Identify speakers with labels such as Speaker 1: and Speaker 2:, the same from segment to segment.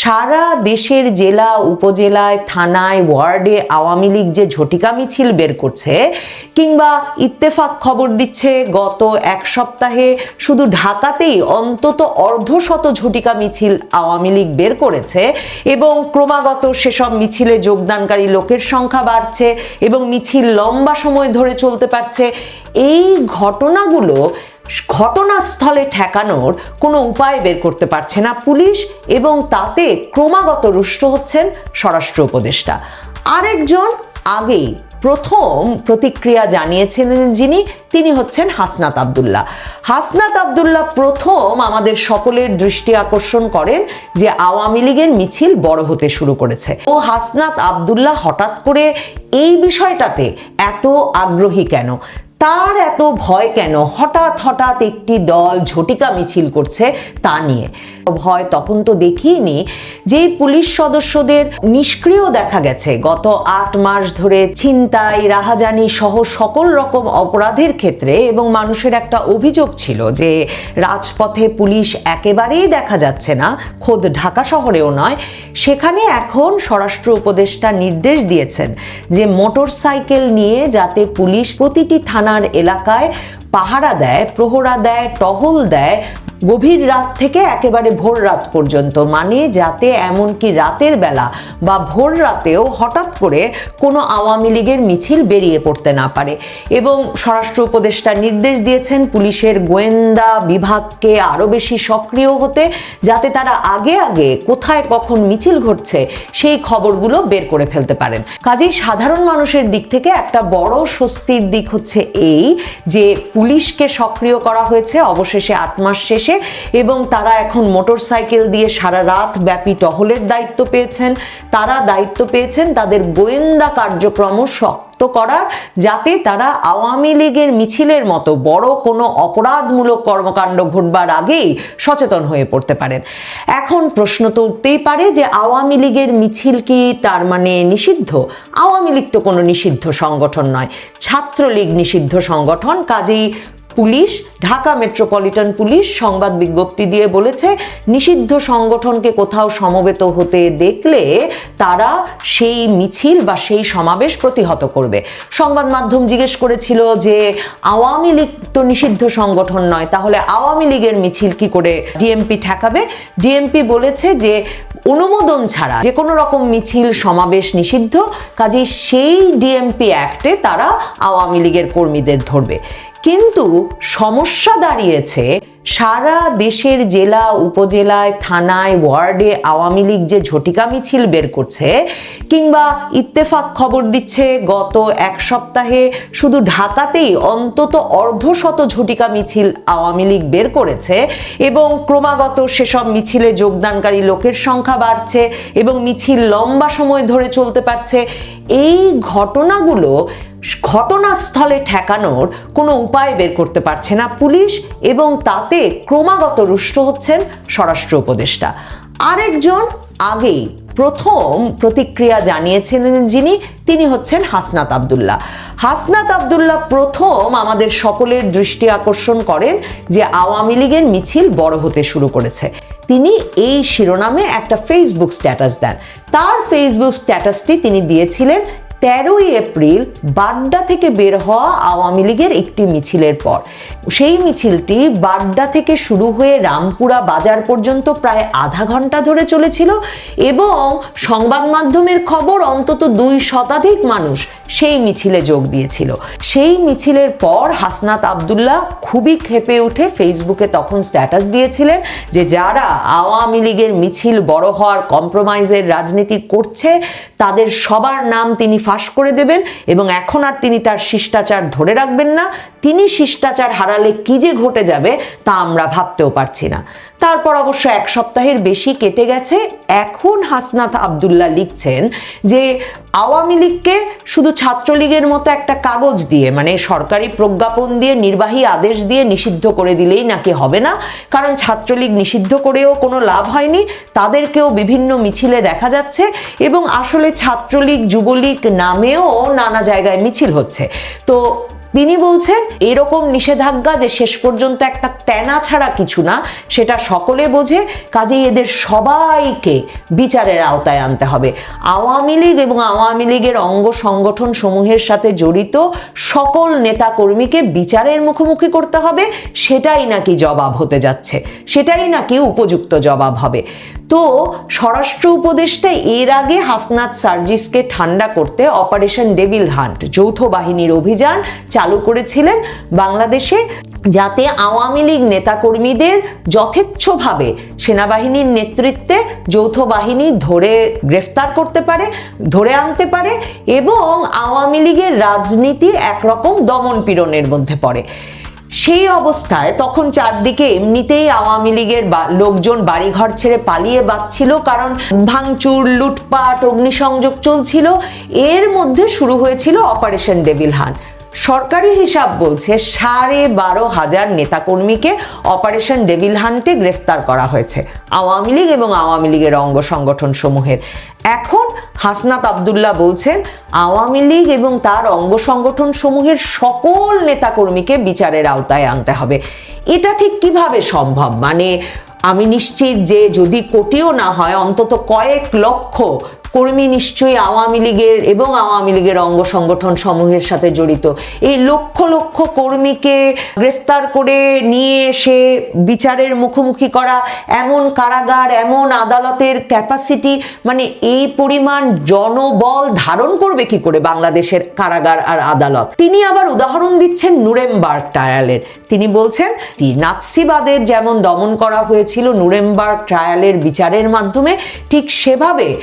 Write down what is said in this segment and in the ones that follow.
Speaker 1: সারা দেশের জেলা, উপজেলায়, থানায়, ওয়ার্ডে আওয়ামী লীগ যে ঝটিকা মিছিল বের করছে কিংবা ইত্তেফাক খবর দিচ্ছে, গত এক সপ্তাহে শুধু ঢাকাতেই অন্তত অর্ধশত ঝটিকা মিছিল আওয়ামী লীগ বের করেছে এবং ক্রমাগত সেসব মিছিলে যোগদানকারী লোকের সংখ্যা বাড়ছে এবং মিছিল লম্বা সময় ধরে চলতে পারছে। এই ঘটনাগুলো ঘটনাস্থলে ঠেকানোর কোনো উপায় বের করতে পারছে না পুলিশ এবং তাতে ক্রমাগত রুষ্ট হচ্ছেন স্বরাষ্ট্র উপদেষ্টা। আরেকজন আগেই প্রথম প্রতিক্রিয়া জানিয়েছিলেন যিনি, তিনি হচ্ছেন হাসনাত আবদুল্লাহ। হাসনাত আবদুল্লাহ প্রথম আমাদের সকলের দৃষ্টি আকর্ষণ করেন যে আওয়ামী লীগের মিছিল বড় হতে শুরু করেছে। ও হাসনাত আবদুল্লাহ হঠাৎ করে এই বিষয়টাতে এত আগ্রহী কেন? তার এত ভয় কেন? হঠাৎ হঠাৎ একটি দল ঝটিকা মিছিল করছে তা নিয়ে। ভয় তখন তো দেখিনি যে পুলিশ সদস্যদের নিষ্ক্রিয় দেখা গেছে। গত আট মাস ধরে ছিনতাই, রাহাজানি সহ সকল রকম অপরাধের ক্ষেত্রে এবং মানুষের একটা অভিযোগ ছিল যে, রাজপথে পুলিশ একেবারেই দেখা যাচ্ছে না, খোদ ঢাকা শহরেও নয়, সেখানে এখন স্বরাষ্ট্র উপদেষ্টা নির্দেশ দিয়েছেন যে মোটর সাইকেল নিয়ে যাতে পুলিশ প্রতিটি থানার এলাকায় পাহারা দেয়, প্রহরা দেয়, টহল দেয় গভীর রাত থেকে একেবারে ভোর রাত পর্যন্ত মানে যাতে এমনকি রাতের বেলা বা ভোর রাতেও হঠাৎ করে কোনো আওয়ামী লীগের মিছিল বেরিয়ে পড়তে না পারে। এবং স্বরাষ্ট্র উপদেষ্টা নির্দেশ দিয়েছেন পুলিশের গোয়েন্দা বিভাগকে আরও বেশি সক্রিয় হতে, যাতে তারা আগে আগে কোথায় কখন মিছিল ঘটছে সেই খবরগুলো বের করে ফেলতে পারেন। কাজেই সাধারণ মানুষের দিক থেকে একটা বড় স্বস্তির দিক হচ্ছে এই যে পুলিশকে সক্রিয় করা হয়েছে। অবশেষে আট মাস শেষে এবং তারা এখন মোটর সাইকেল দিয়ে সারা রাত ব্যাপী টহলের দায়িত্ব পেয়েছেন। তারা দায়িত্ব পেয়েছেন তাদের গোয়েন্দা কার্যক্রম শক্ত করার, যাতে তারা আওয়ামী লীগের মিছিলের মতো বড় কোনো অপরাধমূলক কর্মকাণ্ড ঘটবার আগেই সচেতন হয়ে পড়তে পারেন। এখন প্রশ্ন তো উঠতেই পারে যে আওয়ামী লীগের মিছিল কি তার মানে নিষিদ্ধ? আওয়ামী লীগ তো কোনো নিষিদ্ধ সংগঠন নয়। ছাত্রলীগ নিষিদ্ধ সংগঠন, কাজেই পুলিশ, ঢাকা মেট্রোপলিটন পুলিশ সংবাদ বিজ্ঞপ্তি দিয়ে বলেছে, নিষিদ্ধ সংগঠনকে কোথাও সমবেত হতে দেখলে তারা সেই মিছিল বা সেই সমাবেশ প্রতিহত করবে। সংবাদ মাধ্যম জিজ্ঞেস করেছিল যে, আওয়ামী লীগ তো নিষিদ্ধ সংগঠন নয়, তাহলে আওয়ামী লীগের মিছিল কি করে ডিএমপি ঠেকাবে? ডিএমপি বলেছে যে, অনুমোদন ছাড়া যে কোনো রকম মিছিল, সমাবেশ নিষিদ্ধ, কাজেই সেই ডিএমপি অ্যাক্টে তারা আওয়ামী লীগের কর্মীদের ধরবে। কিন্তু সমস্যা দাঁড়িয়েছে সারা দেশের জেলা, উপজেলায়, থানায়, ওয়ার্ডে আওয়ামী লীগ যে ঝটিকা মিছিল বের করছে কিংবা ইত্তেফাক খবর দিচ্ছে, গত এক সপ্তাহে শুধু ঢাকাতেই অন্তত অর্ধশত ঝটিকা মিছিল আওয়ামী লীগ বের করেছে এবং ক্রমাগত সেসব মিছিলে যোগদানকারী লোকের সংখ্যা বাড়ছে এবং মিছিল লম্বা সময় ধরে চলতে পারছে। এই ঘটনাগুলো ঘটনাস্থলে ঠেকানোর কোনো উপায় বের করতে পারছে না পুলিশ এবং তাতে ক্রমাগত রুষ্ট হচ্ছেন স্বরাষ্ট্র উপদেষ্টা। আরেকজন আগেই প্রথম প্রতিক্রিয়া জানিয়েছিলেন যিনি, তিনি হচ্ছেন হাসনাত আবদুল্লাহ। হাসনাত আবদুল্লাহ প্রথম আমাদের সকলের দৃষ্টি আকর্ষণ করেন যে আওয়ামী লীগের মিছিল বড় হতে শুরু করেছে। তিনি এই শিরোনামে একটা ফেসবুক স্ট্যাটাস দেন। তার ফেসবুক স্ট্যাটাসটি তিনি দিয়েছিলেন তেরোই এপ্রিল বাড্ডা থেকে বের হওয়া আওয়ামী লীগের একটি মিছিলের পর। সেই মিছিলটি বাড্ডা থেকে শুরু হয়ে রামপুরা বাজার পর্যন্ত প্রায় আধা ঘণ্টা ধরে চলেছিল এবং সংবাদ মাধ্যমের খবর অন্তত দুই শতাধিক মানুষ সেই মিছিলে যোগ দিয়েছিল। সেই মিছিলের পর হাসনাত আবদুল্লাহ খুবই ক্ষেপে উঠে ফেসবুকে তখন স্ট্যাটাস দিয়েছিলেন যে যারা আওয়ামী লীগের মিছিল বড় হওয়ার কম্প্রোমাইজের রাজনীতি করছে, তাদের সবার নাম তিনি ফাঁস করে দেবেন এবং এখন আর তিনি তার শিষ্টাচার ধরে রাখবেন না। তিনি শিষ্টাচার হারালে কি যে ঘটে যাবে তা আমরা ভাবতেও পারছি না। তারপর অবশ্য এক সপ্তাহের বেশি কেটে গেছে। এখন হাসনাত আবদুল্লাহ লিখছেন যে, আওয়ামী লীগকে শুধু ছাত্রলীগের মতো একটা কাগজ দিয়ে মানে সরকারি প্রজ্ঞাপন দিয়ে, নির্বাহী আদেশ দিয়ে নিষিদ্ধ করে দিলেই নাকি হবে না? কারণ ছাত্রলীগ নিষিদ্ধ করেও কোনো লাভ হয়নি, তাদেরকেও বিভিন্ন মিছিলে দেখা যাচ্ছে এবং আসলে ছাত্রলীগ, যুবলীগ নামেও নানা জায়গায় মিছিল হচ্ছে। তো তিনি বলছেন, এরকম নিষেধাজ্ঞা যে শেষ পর্যন্ত একটা তেনা ছাড়া কিছু না, সেটা সকলে বোঝে, কাজেই এদের সবাইকে বিচারের আওতায় আনতে হবে। আওয়ামী লীগ এবং আওয়ামী লীগের অঙ্গ সংগঠন সমূহের সাথে জড়িত সকল নেতাকর্মীকে বিচারের মুখোমুখি করতে হবে, সেটাই নাকি জবাব হতে যাচ্ছে, সেটাই নাকি উপযুক্ত জবাব হবে। তো স্বরাষ্ট্র উপদেষ্টা এর আগে হাসনাত সার্জিসকে ঠান্ডা করতে অপারেশন ডেভিল হান্ট, যৌথ বাহিনীর অভিযান চালু করেছিলেন বাংলাদেশে যাতে আওয়ামী লীগ নেতাকর্মীদের যথেচ্ছভাবে সেনাবাহিনীর নেতৃত্বে যৌথ বাহিনী ধরে গ্রেফতার করতে পারে, ধরে আনতে পারে এবং আওয়ামী লীগের রাজনীতি একরকম দমন পীড়নের মধ্যে পড়ে। সেই অবস্থায় তখন চারদিকে এমনিতেই আওয়ামী লীগের লোকজন বাড়িঘর ছেড়ে পালিয়ে বাঁচছিল, কারণ ভাঙচুর, লুটপাট, অগ্নিসংযোগ চলছিল। এর মধ্যে শুরু হয়েছিল অপারেশন ডেভিল হান সরকারি হিসাব বলছে সাড়ে বারো হাজার নেতাকর্মীকে অপারেশন ডেভিল হান্টে গ্রেফতার করা হয়েছে। আওয়ামী লীগ এবং আওয়ামী লীগের অঙ্গ সংগঠন সমূহের। এখন হাসনাত আবদুল্লাহ বলছেন, আওয়ামী লীগ এবং তার অঙ্গ সংগঠন সমূহের সকল নেতাকর্মীকে বিচারের আওতায় আনতে হবে। এটা ঠিক কীভাবে সম্ভব? মানে আমি নিশ্চিত যে যদি কোটিও না হয়, অন্তত কয়েক লক্ষ কর্মী নিশ্চয়ই আওয়ামী লীগের এবং আওয়ামী লীগের অঙ্গ সংগঠন সমূহের সাথে জড়িত। এই লক্ষ লক্ষ কর্মীকে গ্রেফতার করে নিয়ে এসে বিচারের মুখোমুখি করা, এমন কারাগার, এমন আদালতের ক্যাপাসিটি মানে এই পরিমাণ জনবল ধারণ করবে কি করে বাংলাদেশের কারাগার আর আদালত? তিনি আবার উদাহরণ দিচ্ছেন নুরেমবার্গ ট্রায়ালের তিনি বলছেন, "তি নাৎসিবাদের যেমন দমন করা হয়েছিল নুরেমবার্গ ট্রায়ালের বিচারের মাধ্যমে, ঠিক সেভাবে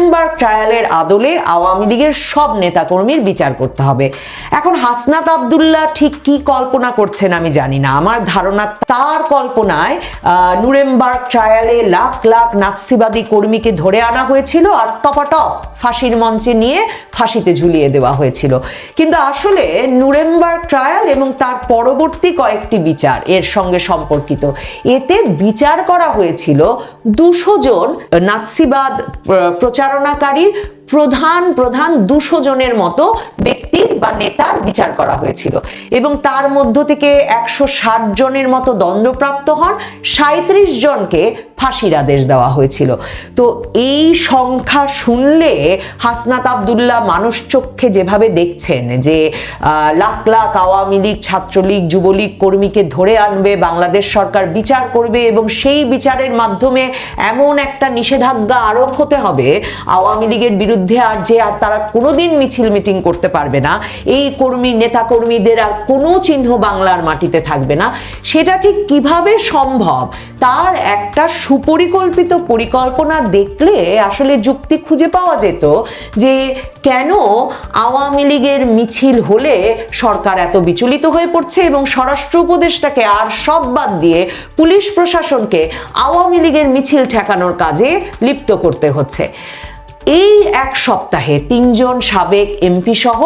Speaker 1: নুরেমবার্গ ট্রায়ালের আদলে আওয়ামী লীগের সব নেতাকর্মীর বিচার করতে হবে। এখন হাসনাত আবদুল্লাহ ঠিক কি কল্পনা করছেন আমি জানি না। আমার ধারণা তার কল্পনায় আহ, নুরেমবার্গ ট্রায়ালে লাখ লাখ নাৎসিবাদী কর্মীকে ধরে আনা হয়েছিল আর টপাটপ ফাঁসির মঞ্চে নিয়ে ফাঁসিতে ঝুলিয়ে দেওয়া হয়েছিল। কিন্তু আসলে নুরেমবার্গ ট্রায়াল এবং তার পরবর্তী কয়েকটি বিচার এর সঙ্গে সম্পর্কিত। এতে বিচার করা হয়েছিল দুশো জন নাৎসিবাদ প্র- প্রচারণাকারীর প্রধান প্রধান দুশো জনের মতো ব্যক্তির বা নেতার বিচার করা হয়েছিল। এবং তার মধ্য থেকে একশো ষাট জনের মতো দণ্ডপ্রাপ্ত হন সাঁত্রিশ জনকে ফাঁসির আদেশ দেওয়া হয়েছিল। তো এই সংখ্যা শুনলে হাসনাত আবদুল্লাহ মানুষ চক্ষে যেভাবে দেখছেন যে লাখ লাখ আওয়ামী লীগ, ছাত্রলীগ, যুবলীগ কর্মীকে ধরে আনবে, বাংলাদেশ সরকার বিচার করবে এবং সেই বিচারের মাধ্যমে এমন একটা নিষেধাজ্ঞা আরোপ হতে হবে, আওয়ামী লীগের বিরুদ্ধে আর যে আর তারা কোনোদিন মিছিল মিটিং করতে পারবে না, এই কর্মী নেতা কর্মীদের আর কোনো চিহ্ন বাংলার মাটিতে থাকবে না। সেটা ঠিক কীভাবে সম্ভব? তার একটা সুপরিকল্পিত পরিকল্পনা দেখলে আসলে যুক্তি খুঁজে পাওয়া যেত যে কেন আওয়ামী লীগের মিছিল হলে সরকার এত বিচলিত হয়ে পড়ছে এবং স্বরাষ্ট্র উপদেষ্টাকে আর সব বাদ দিয়ে পুলিশ প্রশাসনকে আওয়ামী লীগের মিছিল ঠেকানোর কাজে লিপ্ত করতে হচ্ছে। এই এক সপ্তাহে তিনজন সাবেক এমপি সহ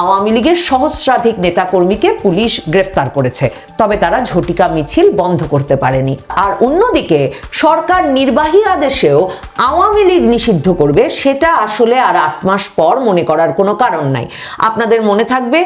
Speaker 1: আওয়ামী লীগের সহস্রাধিক নেতাকর্মীকে পুলিশ গ্রেফতার করেছে। তবে তারা ঝটিকা মিছিল বন্ধ করতে পারেনি। আর অন্যদিকে সরকার নির্বাহী আদেশেও আওয়ামী লীগ নিষিদ্ধ করবে, সেটা আসলে আর আট মাস পর মনে করার কোনো কারণ নাই। আপনাদের মনে থাকবে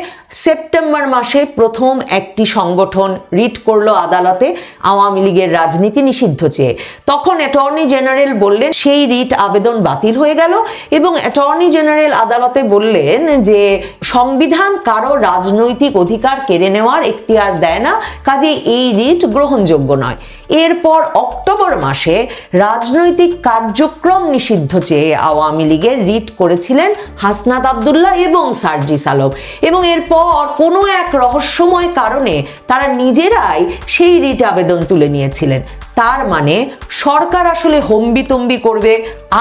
Speaker 1: সেপ্টেম্বর মাসে প্রথম একটি সংগঠন রিট করল আদালতে আওয়ামী লীগের রাজনীতি নিষিদ্ধ চেয়ে। তখন অ্যাটর্নি জেনারেল বললেন, সেই রিট আবেদন বাতিল হয়ে গেল। এবং অ্যাটর্নি জেনারেল আদালতে বললেন যে, সংবিধান কারও রাজনৈতিক অধিকার কেড়ে নেওয়ার এখতিয়ার দেয় না, কাজে এই রিট গ্রহণযোগ্য নয়। এরপর অক্টোবর মাসে রাজনৈতিক কার্যক্রম নিষিদ্ধ চেয়ে আওয়ামী লীগের রিট করেছিলেন হাসনাত আবদুল্লাহ এবং সার্জিস আলম। এবং এরপর কোনো এক রহস্যময় কারণে তারা নিজেরাই সেই রিট আবেদন তুলে নিয়েছিলেন। তার মানে সরকার আসলে হম্বিতম্বি করবে,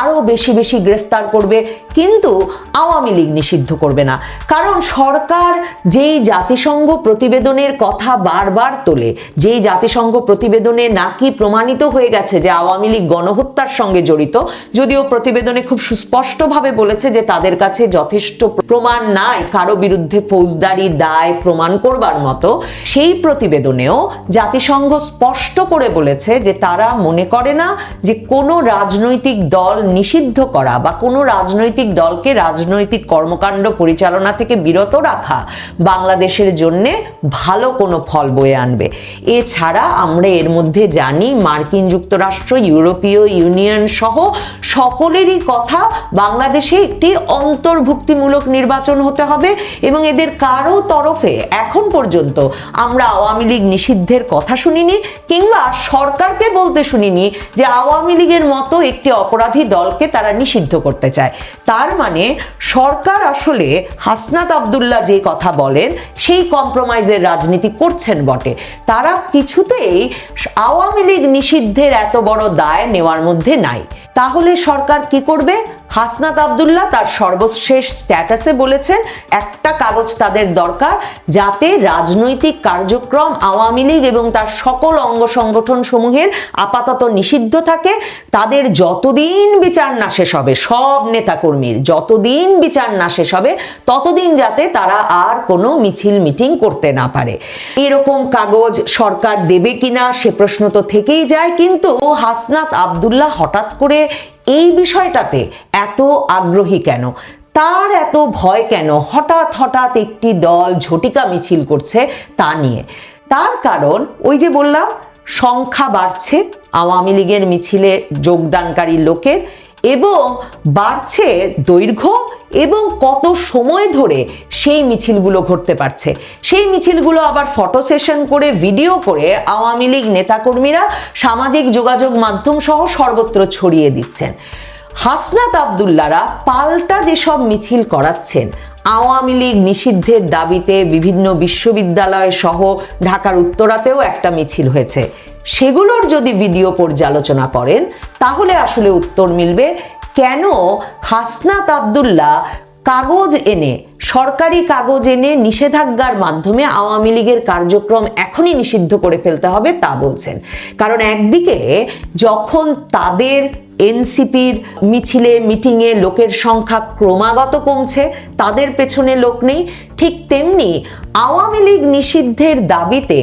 Speaker 1: আরও বেশি বেশি গ্রেফতার করবে, কিন্তু আওয়ামী লীগ নিষিদ্ধ করবে না। কারণ সরকার যেই জাতিসংঘ প্রতিবেদনের কথা বারবার তোলে, যেই জাতিসংঘ প্রতিবেদনে নাকি প্রমাণিত হয়ে গেছে যে আওয়ামী লীগ গণহত্যার সঙ্গে জড়িত, যদিও প্রতিবেদনে খুব সুস্পষ্টভাবে বলেছে যে তাদের কাছে যথেষ্ট প্রমাণ নাই, কারও বিরুদ্ধে ফৌজদারি, দায় প্রমাণ করবার মতো। সেই প্রতিবেদনেও জাতিসংঘ স্পষ্ট করে বলেছে যে তারা মনে করে না যে কোনো রাজনৈতিক দল নিষিদ্ধ করা বা কোনো রাজনৈতিক দলকে রাজনৈতিক কর্মকাণ্ড পরিচালনা থেকে বিরত রাখা বাংলাদেশের জন্য ভালো কোনো ফল বয়ে আনবে। এছাড়া আমরা এর মধ্যে জানি মার্কিন যুক্তরাষ্ট্র, ইউরোপীয় ইউনিয়ন সহ সকলেরই কথা বাংলাদেশে একটি অন্তর্ভুক্তিমূলক নির্বাচন হতে হবে এবং এদের কারও তরফে এখন পর্যন্ত আমরা আওয়ামী লীগ নিষিদ্ধের কথা শুনিনি কিংবা সরকারকে বলতে শুনিনি যে আওয়ামী লীগের মতো একটি অপরাধী দলকে তারা নিষিদ্ধ করতে চায়। তার মানে সরকার আসলে হাসনাত আবদুল্লাহ যে কথা বলেন, সেই কম্প্রোমাইজের রাজনীতি করছেন বটে। তারা কিছুতেই আওয়ামী লীগ নিষিদ্ধের এত বড় দায় নেওয়ার মধ্যে নাই। তাহলে সরকার কি করবে? হাসনাত আবদুল্লাহ তার সর্বশেষ স্ট্যাটাসে বলেছেন, একটা কাগজ তাদের দরকার যাতে রাজনৈতিক কার্যক্রম আওয়ামী লীগ এবং তার সকল অঙ্গ সংগঠন সমূহের আপাতত নিষিদ্ধ থাকে। তাদের যতদিন বিচার না শেষ হবে, সব নেতাকর্মীর যতদিন বিচার না শেষ হবে, ততদিন যাতে তারা আর কোনো মিছিল মিটিং করতে না পারে। এরকম কাগজ সরকার দেবে কিনা, সে প্রশ্ন তো থেকেই যায়, কিন্তু হাসনাত আবদুল্লাহ হঠাৎ করে এই বিষয়টাতে এত আগ্রহী কেন? তার এত ভয় কেন? হঠাৎ হঠাৎ একটি দল ঝটিকা মিছিল করছে তা নিয়ে। তার কারণ, ওই যে বললাম সংখ্যা বাড়ছে, আওয়ামী লীগের মিছিলে যোগদানকারী লোকের এবং বাড়ছে দৈর্ঘ্য এবং কত সময় ধরে সেই মিছিলগুলো ঘটতে পারছে। সেই মিছিলগুলো আবার ফটো সেশন করে, ভিডিও করে আওয়ামী লীগ নেতাকর্মীরা সামাজিক যোগাযোগ মাধ্যম সহ সর্বত্র ছড়িয়ে দিচ্ছেন। হাসনাত আবদুল্লারা পাল্টা যেসব মিছিল করাচ্ছেন, আওয়ামী লীগ নিষিদ্ধের দাবিতে বিভিন্ন বিশ্ববিদ্যালয় সহ ঢাকার উত্তরাতেও একটা মিছিল হয়েছে। সেগুলোর যদি ভিডিও পর্যালোচনা করেন, তাহলে আসলে উত্তর মিলবে, কেন হাসনাত আবদুল্লাহ কাগজ এনে, সরকারি কাগজ এনে নিষেধাজ্ঞার মাধ্যমে আওয়ামী লীগের কার্যক্রম এখনই নিষিদ্ধ করে ফেলতে হবে তা বলছেন। কারণ একদিকে যখন তাদের এনসিপির মিছিলে, মিটিংয়ে লোকের সংখ্যা ক্রমাগত কমছে, তাদের পেছনে লোক নেই, ঠিক তেমনি আওয়ামী লীগ নিষিদ্ধের দাবিতে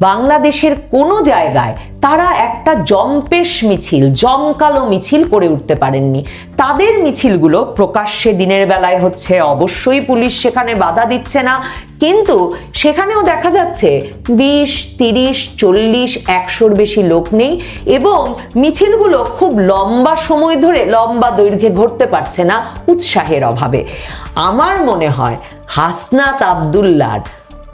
Speaker 1: বাংলাদেশের কোনো জায়গায় তারা একটা জম্পেশ মিছিল, জমকালো মিছিল করে উঠতে পারেননি। তাদের মিছিলগুলো প্রকাশ্যে দিনের বেলায় হচ্ছে। অবশ্যই পুলিশ সেখানে বাধা দিচ্ছে না। কিন্তু সেখানেও দেখা যাচ্ছে, বিশ, তিরিশ, চল্লিশ, একশোর বেশি লোক নেই এবং মিছিলগুলো খুব লম্বা সময় ধরে লম্বা দৈর্ঘ্যে ঘটতে পারছে না উৎসাহের অভাবে। আমার মনে হয় হাসনাত আবদুল্লার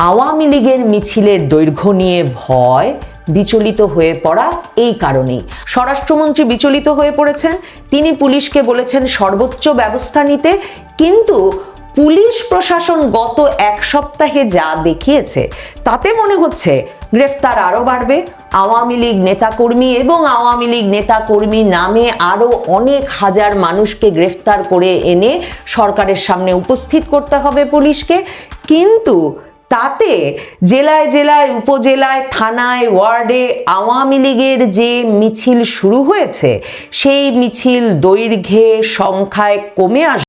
Speaker 1: আওয়ামী লীগের মিছিলের দৈর্ঘ্য নিয়ে ভয় বিচলিত হয়ে পড়া এই কারণেই। স্বরাষ্ট্রমন্ত্রী বিচলিত হয়ে পড়েছেন, তিনি পুলিশকে বলেছেন সর্বোচ্চ ব্যবস্থা নিতে, কিন্তু পুলিশ প্রশাসন গত এক সপ্তাহে যা দেখিয়েছে, তাতে মনে হচ্ছে গ্রেফতার আরও বাড়বে। আওয়ামী লীগ নেতাকর্মী এবং আওয়ামী লীগ নেতাকর্মী নামে আরও অনেক হাজার মানুষকে গ্রেফতার করে এনে সরকারের সামনে উপস্থিত করতে হবে পুলিশকে। কিন্তু তাতে জেলায় জেলায়, উপজেলায়, থানায়, ওয়ার্ডে আওয়ামী লীগের যে মিছিল শুরু হয়েছে, সেই মিছিল দৈর্ঘ্যে, সংখ্যায় কমে আসবে।